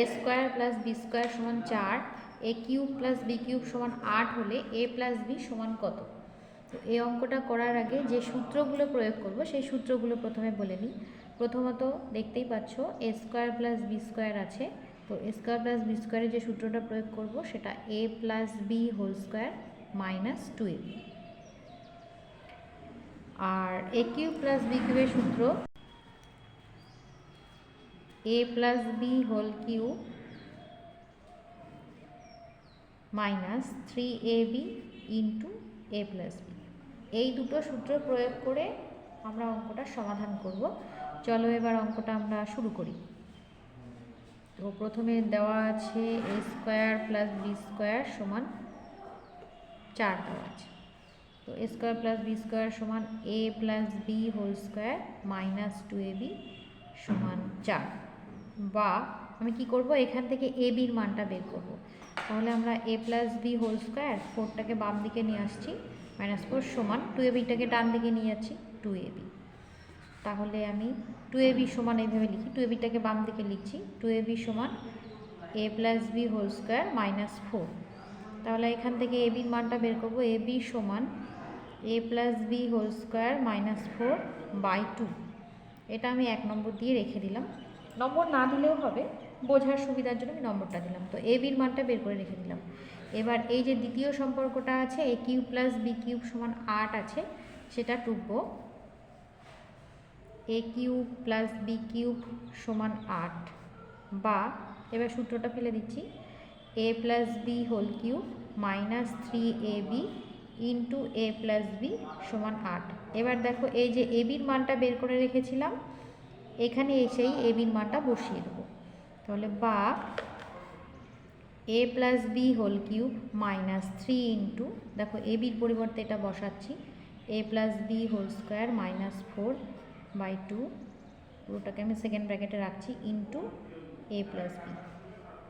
A square plus B square সমান চার A cube plus B cube সমান আট হলে এ প্লাস বি সমান কত? তো এই অঙ্কটা করার আগে যে সূত্রগুলো প্রয়োগ করব, সেই সূত্রগুলো প্রথমে বলে নিই। প্রথমত দেখতেই পাচ্ছ A square plus B square আছে। তো এ স্কোয়ার প্লাস বি স্কোয়ারে যে সূত্রটা প্রয়োগ করব, সেটা A plus B whole square minus two R A cube plus B কিউবের সূত্র A plus B whole cube minus three A B into A plus B এই দুটো সূত্র প্রয়োগ করে আমরা অঙ্কটা সমাধান করব। চলো এবার অঙ্কটা আমরা শুরু করি। তো প্রথমে দেওয়া আছে A square plus B square সমান চার দেওয়া আছে। তো A square plus B square সমান A plus B whole square minus two A B সমান চার। বা আমি কি করব? এখান থেকে এ বির মানটা বের করব। তাহলে আমরা A plus B whole square ফোরটাকে বাম দিকে নিয়ে আসছি মাইনাস ফোর সমান টু এ বিটাকে ডান দিকে নিয়ে যাচ্ছি টু এ বি তাহলে আমি টু এ বি সমান এইভাবে লিখি টু এ বিটাকে বাম দিকে লিখছি টু এ বি সমান A plus B whole square minus four তাহলে এখান থেকে এ বির মানটা বের করব এ বি সমান A plus B whole square minus four by two এটা আমি এক নম্বর দিয়ে রেখে দিলাম। নম্বর না দিলেও হবে, বোঝার সুবিধার জন্য আমি নম্বরটা দিলাম। তো এ বির মানটা বের করে রেখে দিলাম এবার এই যে দ্বিতীয় সম্পর্কটা আছে A cube plus B cube সমান আট আছে, সেটা টুকবো। A cube plus B cube সমান আট বা, এবার সূত্রটা ফেলে দিচ্ছি A plus B whole cube minus three A B into A plus B সমান আট। এবার দেখো, এই যে এ বির মানটা বের করে রেখেছিলাম এখানে এসেই এ বির মানটা বসিয়ে দেবো। তাহলে বা A plus B whole cube minus three into দেখো এ বির পরিবর্তে এটা বসাচ্ছি। A plus B whole square minus four by two পুরোটাকে আমি সেকেন্ড ব্র্যাকেটে রাখছি ইন্টু এ প্লাস বি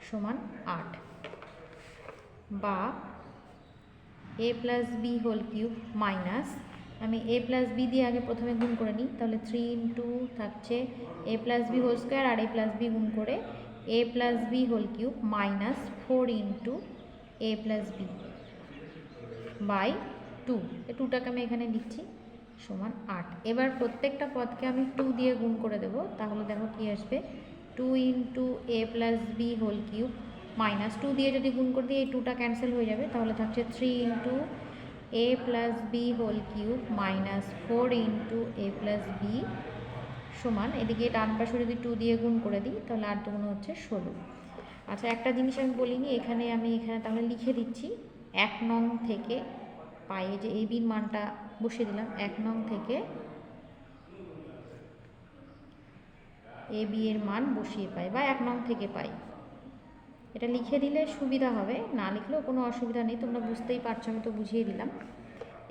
সমান আট। বা A plus B whole cube minus আমি এ প্লাস বি দিয়ে আগে প্রথমে গুণ করে নিই, তাহলে থ্রি ইন্টু থাকছে A plus B whole square R A plus B গুণ করে A plus B whole cube minus four into A plus B by two এই টুটাকে আমি এখানে লিখছি, সমান আট। এবার প্রত্যেকটা পদকে আমি টু দিয়ে গুণ করে দেবো, তাহলে দেখো কী আসবে? Two into A plus B whole cube minus two দিয়ে যদি গুণ করে দিই, এই টুটা ক্যান্সেল হয়ে যাবে, তাহলে থাকছে three into A plus B whole cube minus four into A plus B সমান, এদিকে ডান পাশে যদি টু দিয়ে গুণ করে দিই, তাহলে আট দুগুণ হচ্ছে ষোলো। আচ্ছা একটা জিনিস আমি বলিনি, এখানে আমি এখানে তাহলে লিখে দিচ্ছি, এক নং থেকে পাই যে এই বির মানটা বসিয়ে দিলাম, এক নং থেকে এ বি এর মান বসিয়ে পাই বা এক নং থেকে পাই। এটা লিখে দিলে সুবিধা হবে, না লিখলেও কোনো অসুবিধা নেই, তোমরা বুঝতেই পারছ, আমি তো বুঝিয়ে দিলাম।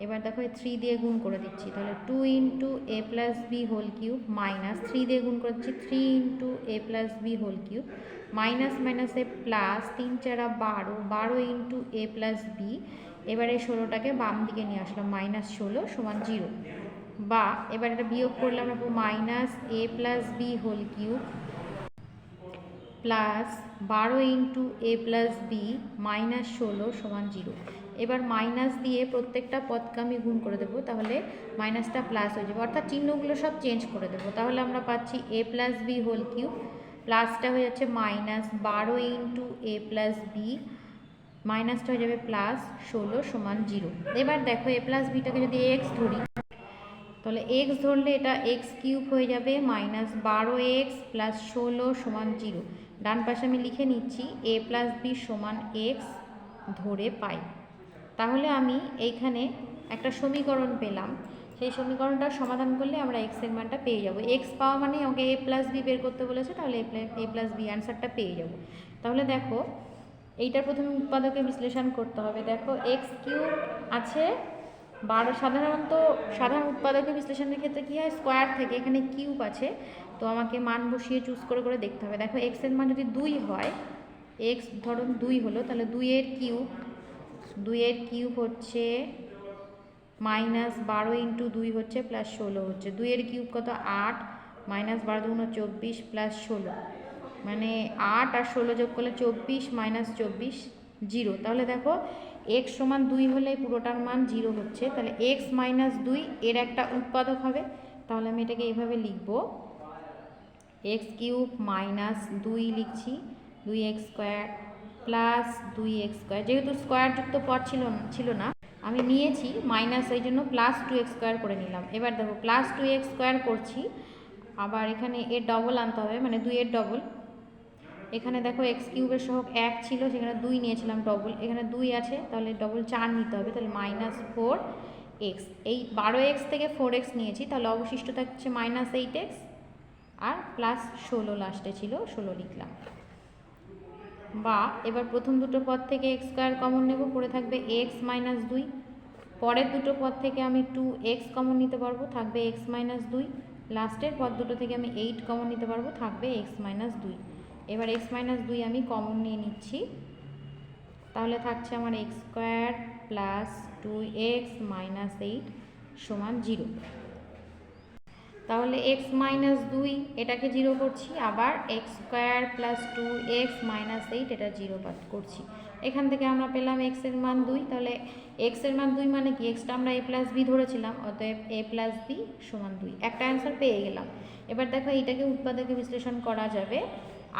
এবার দেখো থ্রি দিয়ে গুণ করে দিচ্ছি, তাহলে two into A plus B whole cube minus three দিয়ে গুণ করে দিচ্ছি three into A plus B whole cube minus মাইনাসে প্লাস তিন চারা বারো বারো ইন্টু এ প্লাস বি এবার ষোলোটাকে বাম দিকে নিয়ে আসলাম মাইনাস ষোলো সমান জিরো বা এবার এটা বিয়োগ করলে আমরা minus A plus B whole cube plus বারো into A plus B minus ষোলো সমান জিরো। এবার মাইনাস দিয়ে প্রত্যেকটা পদকে আমি গুণ করে দেবো, তাহলে মাইনাসটা প্লাস হয়ে যাবে। অর্থাৎ চিহ্নগুলো সব চেঞ্জ করে দেবো। তাহলে আমরা পাচ্ছি A plus B whole cube, প্লাসটা হয়ে যাচ্ছে মাইনাস বারো ইন্টু এ প্লাস বি, মাইনাসটা হয়ে যাবে প্লাস ষোলো সমান জিরো। এবার দেখো এ প্লাস বিটাকে যদি এক্স ধরি তাহলে এক্স ধরলে এটা এক্স কিউব হয়ে যাবে মাইনাস বারো এক্স প্লাস ষোলো সমান জিরো। ডান পাশে আমি লিখে নিচ্ছি এ প্লাস বি সমান এক্স ধরে পাই। তাহলে আমি এইখানে একটা সমীকরণ পেলাম। সেই সমীকরণটার সমাধান করলে আমরা এক্সের মানটা পেয়ে যাব। এক্স পাওয়া মানে আমাকে এ প্লাস বি বের করতে বলেছে, তাহলে এ প্লাস বি অ্যান্সারটা পেয়ে যাব। তাহলে দেখো, এইটার প্রথমে উৎপাদকে বিশ্লেষণ করতে হবে। দেখো এক্স কিউব আছে বারো সাধারণত, সাধারণ উৎপাদকে বিশ্লেষণের ক্ষেত্রে কী হয়? স্কোয়ার থেকে এখানে কিউব আছে। তো আমাকে মান বসিয়ে চুজ করে করে দেখতে হবে। দেখো এক্সের মান যদি দুই হয় এক্স ধরুন দুই হলো, তাহলে দুইয়ের কিউব দুইয়ের কিউব হচ্ছে মাইনাস বারো ইন্টু দুই হচ্ছে প্লাস ষোলো হচ্ছে। দুইয়ের কিউব কত? আট। মাইনাস বারো দুগুণ চব্বিশ প্লাস ষোলো। মানে আট আর ষোলো যোগ করলে চব্বিশ মাইনাস চব্বিশ জিরো তাহলে দেখো এক্স সমান দুই হলে পুরোটার মান জিরো হচ্ছে, তাহলে এক্স মাইনাস দুই এর একটা উৎপাদক হবে। তাহলে আমি এটাকে এইভাবে লিখব। এক্স কিউব মাইনাস দুই লিখছি, দুই এক্স স্কোয়ার প্লাস দুই এক্স স্কোয়ার যেহেতু স্কোয়ারযুক্ত পদ ছিল ছিল না, আমি নিয়েছি মাইনাস এই জন্য প্লাস টু এক্স স্কোয়ার করে নিলাম। এবার দেখো প্লাস টু এক্স স্কোয়ার করছি, আবার এখানে এর ডবল আনতে হবে মানে দুই এর ডবল এখানে দেখো এক্স কিউবের সহগ এক ছিল সেখানে দুই নিয়েছিলাম ডবল এখানে দুই আছে, তাহলে ডবল চার নিতে হবে, তাহলে মাইনাস ফোর এক্স এই বারো এক্স থেকে ফোর এক্স নিয়েছি, তাহলে অবশিষ্ট থাকছে মাইনাস এইট এক্স আর প্লাস ষোলো লাস্টে ছিল, ষোলো লিখলাম। বা এবার প্রথম দুটো পদ থেকে এক্স স্কোয়ার কমন নেব, পড়ে থাকবে এক্স মাইনাস দুই। পরের দুটো পদ থেকে আমি টু এক্স কমন নিতে পারব, থাকবে এক্স মাইনাস দুই। লাস্টের পদ দুটো থেকে আমি এইট কমন নিতে পারব, থাকবে এক্স মাইনাস দুই। এবার এক্স মাইনাস দুই আমি কমন নিয়ে নিচ্ছি। তাহলে থাকছে আমার X square plus two X minus eight সমান জিরো তাহলে এক্স মাইনাস দুই, এটাকে জিরো করছি। আবার X square plus two X minus eight এটা জিরো করছি। এখান থেকে আমরা পেলাম এক্সের মান দুই। তাহলে এক্সের মান দুই মানে কি? এক্সটা আমরা এ প্লাস বি ধরেছিলাম, অতএব এ প্লাস বি সমান দুই। একটা অ্যান্সার পেয়ে গেলাম। এবার দেখো এইটাকে উৎপাদকে বিশ্লেষণ করা যাবে।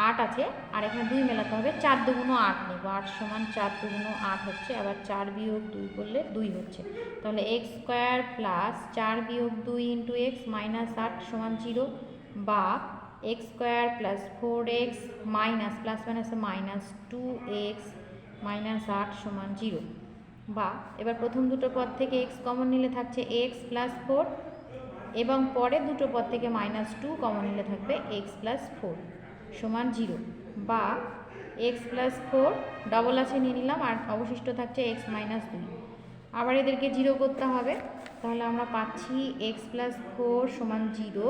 আট আছে, আর এখানে দুই মেলাতে হবে, চার দুগুণো আট নেব। আট সমান চার দুগুণো আট হচ্ছে, আবার চার বিয়োগ দুই করলে দুই হচ্ছে। তাহলে এক্স স্কোয়ার প্লাস চার বিয়োগ দুই ইন্টু এক্স মাইনাস আট সমান জিরো বা X square plus four X minus plus মাইনাসে মাইনাস টু এক্স মাইনাস আট সমান জিরো বা এবার প্রথম দুটো পদ থেকে এক্স কমন নিলে থাকছে এক্স প্লাস ফোর এবং পরের দুটো পদ থেকে মাইনাস টু কমন নিলে থাকবে এক্স প্লাস ফোর সমান জিরো। বা এক্স প্লাস ফোর ডবল আছে নিয়ে নিলাম আর অবশিষ্ট থাকছে এক্স মাইনাস দুই। আবার এদেরকে জিরো করতে হবে। তাহলে আমরা পাচ্ছি এক্স প্লাস ফোর সমান জিরো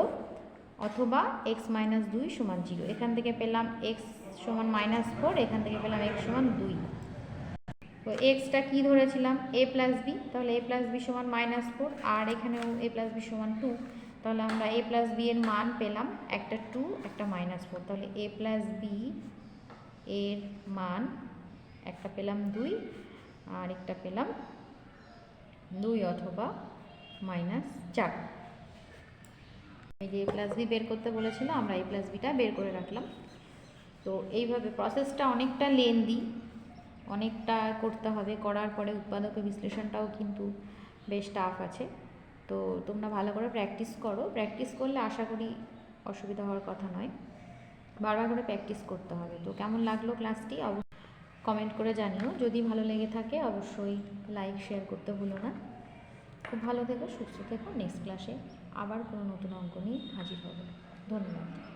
অথবা এক্স মাইনাস দুই সমান জিরো। এখান থেকে পেলাম এক্স সমান মাইনাস ফোর, এখান থেকে পেলাম এক্স সমান দুই। তো এক্সটা কী ধরেছিলাম? A plus B. তাহলে এ প্লাস বি সমান মাইনাস ফোর আর এখানেও এ প্লাস বি সমান টু। তাহলে আমরা এ প্লাস বি এর মান পেলাম, একটা টু একটা মাইনাস ফোর তাহলে এ প্লাস বি এর মান, একটা পেলাম দুই, আর একটা পেলাম দুই অথবা মাইনাস চার। এই যে এ প্লাস বি বের করতে বলেছিল, আমরা এ প্লাস বিটা বের করে রাখলাম। তো এইভাবে প্রসেসটা অনেকটা লেন্দি অনেকটা করতে হবে। করার পরে উৎপাদকের বিশ্লেষণটাও কিন্তু বেশ টাফ আছে। তো তোমরা ভালো করে প্র্যাকটিস করো। প্র্যাকটিস করলে আশা করি অসুবিধা হওয়ার কথা নয়। বারবার করে প্র্যাকটিস করতে হবে। তো কেমন লাগল ক্লাসটি অব কমেন্ট করে জানিও। যদি ভালো লেগে থাকে অবশ্যই লাইক শেয়ার করতে ভুলো না। খুব ভালো থেকো, সুস্থ থেকো। নেক্সট ক্লাসে আবার কোনো নতুন অঙ্ক নিয়ে হাজির হবে। ধন্যবাদ।